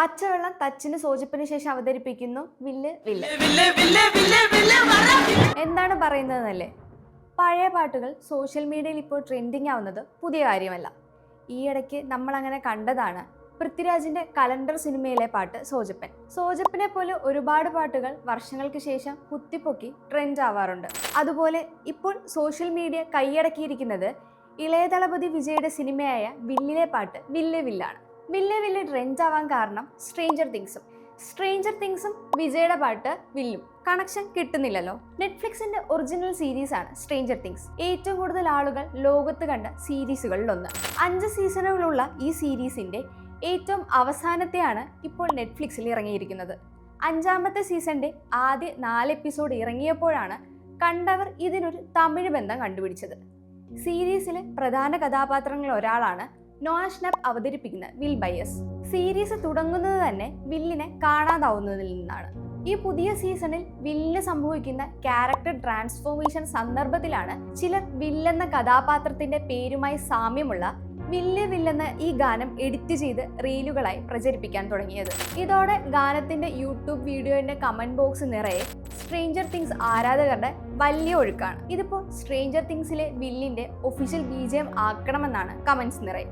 പച്ചവെള്ളം തച്ചിന് സൂചിപ്പിന് ശേഷം അവതരിപ്പിക്കുന്നു. വില്ല്. വില്ല്. എന്താണ് പറയുന്നതെന്നല്ലേ? പഴയ പാട്ടുകൾ സോഷ്യൽ മീഡിയയിൽ ഇപ്പോൾ ട്രെൻഡിങ് ആവുന്നത് പുതിയ കാര്യമല്ല. ഈയിടയ്ക്ക് നമ്മൾ അങ്ങനെ കണ്ടതാണ് പൃഥ്വിരാജിന്റെ കലണ്ടർ സിനിമയിലെ പാട്ട് സോജപ്പൻ. സോജപ്പനെ പോലെ ഒരുപാട് പാട്ടുകൾ വർഷങ്ങൾക്ക് ശേഷം കുത്തിപ്പൊക്കി ട്രെൻഡ് ആവാറുണ്ട്. അതുപോലെ ഇപ്പോൾ സോഷ്യൽ മീഡിയ കൈയടക്കിയിരിക്കുന്നത് ഇളയതളപതി വിജയുടെ സിനിമയായ വില്ലിലെ പാട്ട് വില്ല് വില്ലാണ്. വില്ലെ വില്ല് ട്രെൻഡ് ആവാൻ കാരണം സ്ട്രേഞ്ചർ തിങ്സും സ്ട്രേഞ്ചർ തിങ്സും വിജയുടെ പാട്ട് വില്ലും. കണക്ഷൻ കിട്ടുന്നില്ലല്ലോ. നെറ്റ്ഫ്ലിക്സിന്റെ ഒറിജിനൽ സീരീസ് ആണ് സ്ട്രേഞ്ചർ തിങ്സ് ഏറ്റവും കൂടുതൽ ആളുകൾ ലോകത്ത് കണ്ട സീരീസുകളിൽ ഒന്ന് അഞ്ച് സീസണുകളുള്ള ഈ സീരീസിന്റെ ഏറ്റവും അവസാനത്തെയാണ് ഇപ്പോൾ നെറ്റ്ഫ്ലിക്സിൽ ഇറങ്ങിയിരിക്കുന്നത്. അഞ്ചാമത്തെ സീസണിന്റെ ആദ്യ നാല് എപ്പിസോഡ് ഇറങ്ങിയപ്പോഴാണ് കണ്ടവർ ഇതിനൊരു തമിഴ് ബന്ധം കണ്ടുപിടിച്ചത്. സീരീസിലെ പ്രധാന കഥാപാത്രങ്ങളിൽ ഒരാളാണ് നോഷ്നബ് അവതരിപ്പിക്കുന്ന വിൽ ബയസ് സീരീസ് തുടങ്ങുന്നത് തന്നെ വില്ലിനെ കാണാതാവുന്നതിൽ നിന്നാണ്. ഈ പുതിയ സീസണിൽ വില്ലിന് സംഭവിക്കുന്ന ക്യാരക്ടർ ട്രാൻസ്ഫോർമേഷൻ സന്ദർഭത്തിലാണ് ചിലർ വില്ലെന്ന കഥാപാത്രത്തിന്റെ പേരുമായി സാമ്യമുള്ള വില്ല് വില്ലെന്ന ഈ ഗാനം എഡിറ്റ് ചെയ്ത് റീലുകളായി പ്രചരിപ്പിക്കാൻ തുടങ്ങിയത്. ഇതോടെ ഗാനത്തിന്റെ യൂട്യൂബ് വീഡിയോന്റെ കമന്റ് ബോക്സ് നിറയെ സ്ട്രേഞ്ചർ തിങ്സ് ആരാധകരുടെ വലിയ ഒഴുക്കാണ്. ഇതിപ്പോൾ സ്ട്രേഞ്ചർ തിങ്സിലെ വില്ലിന്റെ ഒഫീഷ്യൽ ബീജയം ആക്കണമെന്നാണ് കമന്റ്സ് നിറയെ.